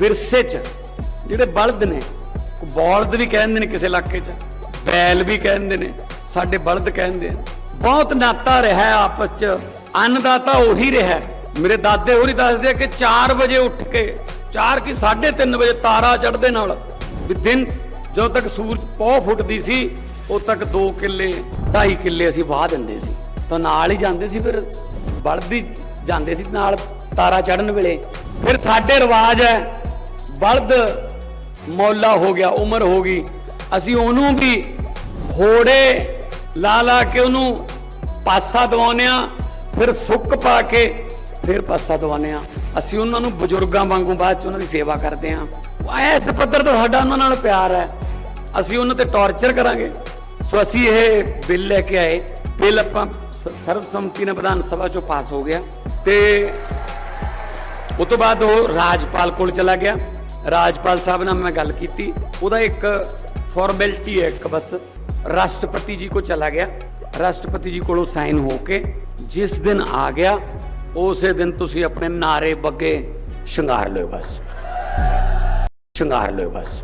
ਵਿਰਸੇ 'ਚ, ਜਿਹੜੇ ਬਲਦ ਨੇ, ਬੌਲਦ ਵੀ ਕਹਿੰਦੇ ਨੇ ਕਿਸੇ ਇਲਾਕੇ 'ਚ, ਬੈਲ ਵੀ ਕਹਿੰਦੇ ਨੇ, ਸਾਡੇ ਬਲਦ ਕਹਿੰਦੇ ਆ ਬਹੁਤ ਨਾਤਾ ਰਿਹਾ ਆਪਸ 'ਚ ਅੰਨਦਾਤਾ ਉਹੀ ਰਿਹਾ। ਮੇਰੇ ਦਾਦੇ ਹੋਰੀ ਦੱਸਦੇ ਆ ਕਿ 4 ਵਜੇ ਉੱਠ ਕੇ 4 ਕੀ 3:30 ਵਜੇ ਤਾਰਾ ਚੜ੍ਹਦੇ ਨਾਲ, ਵੀ ਦਿਨ ਜਦੋਂ ਤੱਕ ਸੂਰਜ ਪੌ ਫੁੱਟਦੀ ਸੀ, ਉਦੋਂ ਤੱਕ 2 ਕਿੱਲੇ 2.5 ਕਿੱਲੇ ਅਸੀਂ ਵਾਹ ਦਿੰਦੇ ਸੀ। ਤਾਂ ਨਾਲ ਹੀ ਜਾਂਦੇ ਸੀ ਫਿਰ, ਬਲਦ ਹੀ ਜਾਂਦੇ ਸੀ ਨਾਲ ਤਾਰਾ ਚੜ੍ਹਨ ਵੇਲੇ। ਫਿਰ ਸਾਡੇ ਰਿਵਾਜ ਹੈ ਬਲਦ ਮੌਲਾ ਹੋ ਗਿਆ, ਉਮਰ ਹੋ ਗਈ। ਅਸੀਂ ਉਹਨੂੰ ਵੀ ਹੋੜੇ ਲਾ ਲਾ ਕੇ ਉਹਨੂੰ ਪਾਸਾ ਦਵਾਉਂਦੇ ਆ ਫਿਰ ਸੁੱਕ ਪਾ ਕੇ ਫਿਰ ਪਾਸਾ ਦਵਾਉਂਦੇ ਆ ਅਸੀਂ ਉਹਨਾਂ ਨੂੰ ਬਜ਼ੁਰਗਾਂ ਵਾਂਗੂ ਬਾਅਦ ਚ ਉਹਨਾਂ ਦੀ ਸੇਵਾ ਕਰਦੇ ਆ ਐਸ ਪੱਧਰ ਤੋਂ ਸਾਡਾ ਉਹਨਾਂ ਨਾਲ ਪਿਆਰ ਹੈ। ਅਸੀਂ ਉਹਨਾਂ ਤੇ ਟੌਰਚਰ ਕਰਾਂਗੇ। ਸੋ ਅਸੀਂ ਇਹ ਬਿੱਲ ਲੈ ਕੇ ਆਏ। ਬਿੱਲ ਆਪਾਂ ਸ- ਸਰਬਸੰਮਤੀ ਨਾਲ ਵਿਧਾਨ ਸਭਾ ਚੋਂ ਪਾਸ ਹੋ ਗਿਆ। ਤੇ ਉਹ ਤੋਂ ਬਾਅਦ ਉਹ ਰਾਜਪਾਲ ਕੋਲ ਚਲਾ ਗਿਆ। ਰਾਜਪਾਲ ਸਾਹਿਬ ਨਾਲ ਮੈਂ ਗੱਲ ਕੀਤੀ। ਉਹਦਾ ਇੱਕ ਫਾਰਮੈਲਿਟੀ ਹੈ ਇੱਕ ਬਸ। ਰਾਸ਼ਟਰਪਤੀ ਜੀ ਕੋ ਚਲਾ ਗਿਆ। ਰਾਸ਼ਟਰਪਤੀ ਜੀ ਕੋਲੋਂ ਸਾਈਨ ਹੋ ਕੇ ਜਿਸ ਦਿਨ ਆ ਗਿਆ, ਉਸੇ ਦਿਨ ਤੁਸੀਂ ਆਪਣੇ ਨਾਰੇ ਬੱਗੇ ਸ਼ਿੰਗਾਰ ਲਿਓ ਬਸ। ਸ਼ਿੰਗਾਰ ਲਿਓ ਬਸ।